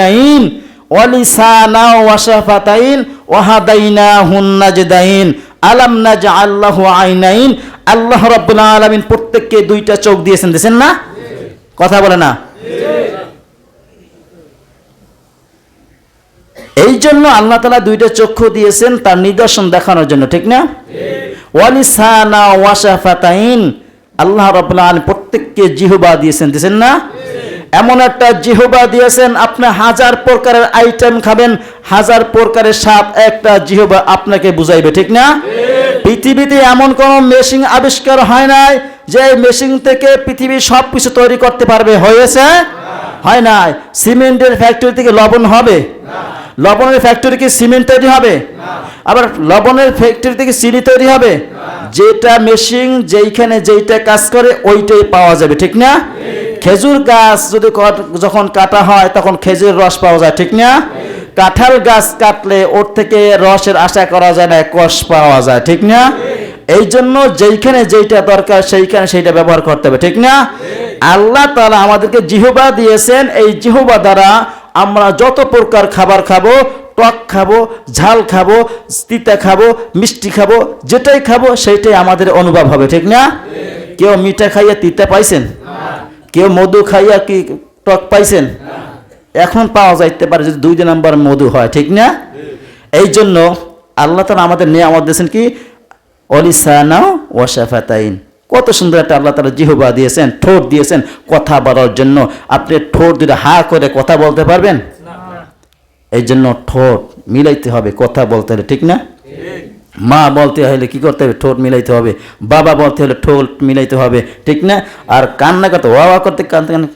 Nine ওয়ালিসানা ওয়াশাফাতাইন ওয়াহাদাইনাহুন নাজদাইন, আলাম নাজআল্লাহু আইনাইন। আল্লাহ রাব্বুল আলামিন প্রত্যেককে দুইটা চোখ দিয়েছেন দিয়েছেন না? কথা বলে না? এই জন্য আল্লাহ তালা দুইটা চক্ষু দিয়েছেন তার নিদর্শন দেখানোর জন্য, ঠিক না? ওয়ালিসানা ওয়াশাফাতাইন আল্লাহ রাব্বুল আলামিন প্রত্যেককে জিহবা দিয়েছেন দিয়েছেন না? এমন একটা জিহবা দিয়েছেন আপনি হাজার প্রকারের আইটেম খাবেন হাজার প্রকারের স্বাদ একটা জিহবা আপনাকে বুঝাইবে ঠিক না? পৃথিবীতে এমন কোন মেশিন আবিষ্কার হয় নাই যে মেশিন থেকে পৃথিবীর সব কিছু তৈরি করতে পারবে হয়েছে? হয় নাই। সিমেন্টের ফ্যাক্টরি থেকে লবণ হবে? লবণের ফ্যাক্টরি কি সিমেন্ট তৈরি হবে? আবার লবণের ফ্যাক্টরি থেকে চিনি তৈরি হবে? যেটা মেশিন যেইখানে যেইটা কাজ করে ওইটাই পাওয়া যাবে ঠিক না? খেজুর গাছ যদি যখন কাটা হয়, তখন খেজুর রস পাওয়া যায়, ঠিক না? কাঁঠাল গাছ কাটলে ওর থেকে রসের আশা করা যায় না, কষ পাওয়া যায়, ঠিক না? এই জন্য যেইখানে যেইটা দরকার, সেইখানে সেইটা ব্যবহার করতে হবে, ঠিক না? আল্লাহ তালা আমাদেরকে জিহবা দিয়েছেন, এই জিহবা দ্বারা আমরা যত প্রকার খাবার খাব, টক খাব, ঝাল খাব, তিতা খাব, মিষ্টি খাব, যেটাই খাব, সেইটাই আমাদের অনুভব হবে, ঠিক না? কেউ মিঠা খাইয়া তিতা পাইছেন? কেউ মধু খাইয়া কি টক পাইছেন? এখন পাওয়া যাইতে পারে যদি দুই নাম্বার মধু হয় ঠিক না? এই জন্য আল্লাহ তালা আমাদের নিয়ামত দিয়েছেন কি? অলিসানা ওয়াশাফাতাইন কত সুন্দর একটা আল্লাহ তালা জিহবা দিয়েছেন ঠোঁট দিয়েছেন কথা বলার জন্য। আপনি ঠোঁট দুটো হা করে কথা বলতে পারবেন? এই জন্য ঠোঁট মিলাইতে হবে কথা বলতে হলে ঠিক না? মা বলতে হলে কি করতে হবে? ঠোঁট মিলাইতে হবে। বাবা বলতে হলে ঠোঁট মিলাইতে হবে। ঠিক না? আর কান্না করতে, ওয়া ওয়া করতে কানতে কানে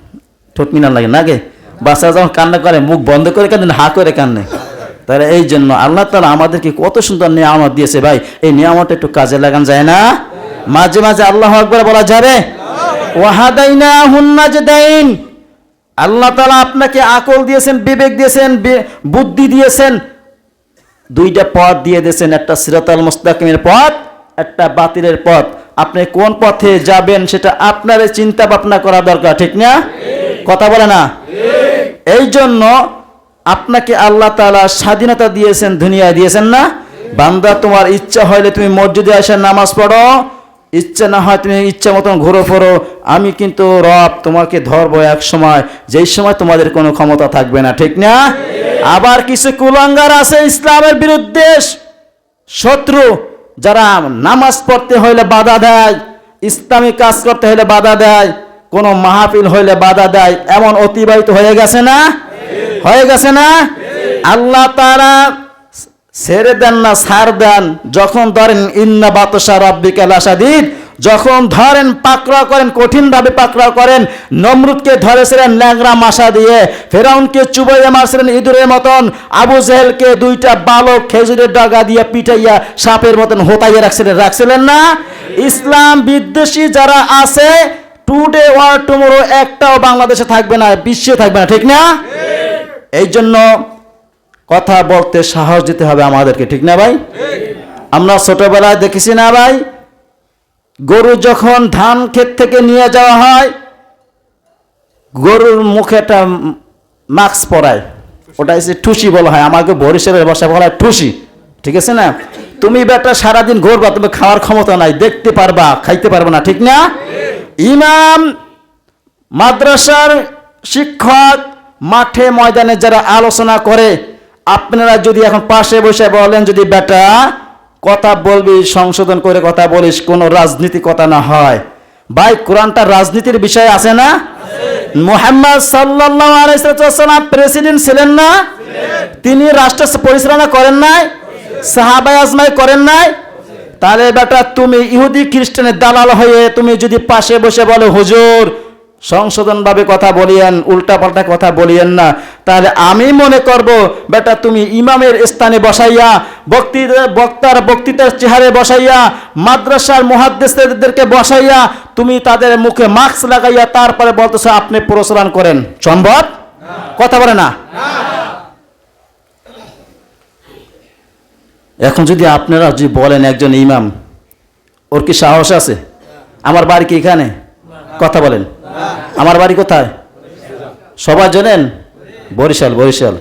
ঠোঁট মিলান লাগে নাগে বাচ্চা যখন কান্না করে, মুখ বন্ধ করে কান্দে হা করে কান্নে তাহলে এই জন্য আল্লাহ তালা আমাদেরকে কত সুন্দর নিয়ামত দিয়েছে ভাই। এই নিয়ামতটা একটু কাজে লাগান যায় না? মাঝে মাঝে আল্লাহ আকবর বলা যাবে? ওয়াহাদাইনা হুন্নাজদাইন আল্লাহ তালা আপনাকে আকল দিয়েছেন, বিবেক দিয়েছেন বুদ্ধি দিয়েছেন। দুইটা পথ দিয়ে দিয়েছেন একটা সিরাতাল মুস্তাকিমের পথ একটা বাতিলের পথ। আপনি কোন পথে যাবেন সেটা আপনার চিন্তা ভাবনা করা দরকার ঠিক না? কথা বলে না? এই জন্য আপনাকে আল্লাহ তাআলা স্বাধীনতা দিয়েছেন দুনিয়া দিয়েছেন না? বান্দা তোমার ইচ্ছা হইলে তুমি মসজিদে এসে নামাজ পড়ো। ইচ্ছা না হয় তুমি ইচ্ছা মতন ঘুরে ফোরো। আমি কিন্তু রব তোমাকে ধরবো এক সময় যেই সময় তোমাদের কোনো ক্ষমতা থাকবে না ঠিক না? আবার কিছু কুলাঙ্গার আছে ইসলামের বিরুদ্ধে। শত্রু যারা নামাজ পড়তে হইলে বাধা দেয় ইসলামী কাজ করতে হইলে বাধা দেয়, কোনো মাহফিল হইলে বাধা দেয়, এমন অতিবাহিত হয়ে গেছে না? হয়ে গেছে না? আল্লাহ তারা ছেড়ে দেন না, ছাড় দেন। যখন ধরেন, ইন্না বাতসা রব্বিকা লাসাদিদ যখন ধরেন পাকড়াও করেন, কঠিনভাবে পাকড়াও করেন, নমরুদকে ধরেছিলেন ল্যাংরা মাসা দিয়ে, ফেরাউনকে চুবাইয়া মারছিলেন ইঁদুরের মতন, আবু জেহেলকে দুইটা বালক খেজুরের ডাগা দিয়ে পিটাইয়া সাপের মতন হোতাইয়া রাখছিলেন রাখছিলেন না? ইসলাম বিদ্বেষী যারা আছে, টুডে ওয়ার টুমোরো একটাও বাংলাদেশে থাকবে না, বিশ্বে থাকবে না, ঠিক না? এই জন্য কথা বলতে সাহস দিতে হবে আমাদেরকে, ঠিক না ভাই? আমরা ছোটবেলায় দেখেছি না ভাই? গরু যখন ধান ক্ষেত থেকে নিয়ে যাওয়া হয়, গরুর মুখে একটা মাস্ক পরায়। ওটা হচ্ছে ঠুসি বলা হয়। আমাকে বরিশালের ভাষায় বলা হয় ঠুসি। ঠিক আছে না? তুমি বেটা সারাদিন ঘুরবা, তুমি খাওয়ার ক্ষমতা নাই, দেখতে পারবা, খাইতে পারবা না, ঠিক না? ইমাম, মাদ্রাসার শিক্ষক, মাঠে ময়দানে যারা আলোচনা করে, আপনারা যদি এখন পাশে বসে বলেন, যদি বেটা কথা বলবি, সংশোধন করে কথা বলিস, কোনো রাজনীতি কথা না হয়। ভাই, কোরআনটা রাজনীতির বিষয় আছে না? মোহাম্মদ সাল্লাম প্রেসিডেন্ট ছিলেন না? তিনি রাষ্ট্র পরিচালনা করেন নাই? সাহাবাই আজমাই করেন নাই? তাহলে বেটা, তুমি ইহুদি, খ্রিস্টানের দালাল হয়ে তুমি যদি পাশে বসে বলো, হুজুর সংশোধনভাবে কথা বলিয়েন, উল্টাপাল্টা কথা বলিয়েন না। তাহলে আমি মনে করব, বেটা তুমি ইমামের স্থানে বসাইয়া, বক্তি বক্তার বক্তৃতার চেহারে বসাইয়া, মাদ্রাসার মহাদ্দেশদেরকে বসাইয়া, তুমি তাদের মুখে মাস্ক লাগাইয়া তারপরে বলতেছো, আপনি প্রচলন করেন। সম্ভব? কথা বলে না? এখন যদি আপনারা যদি বলেন একজন ইমাম, ওর কি সাহস আছে? আমার বাড়ি কি এখানে? কথা বলেন। আমার বাড়ি কোথায়? সবাই জানেন? বরিশাল বরিশাল।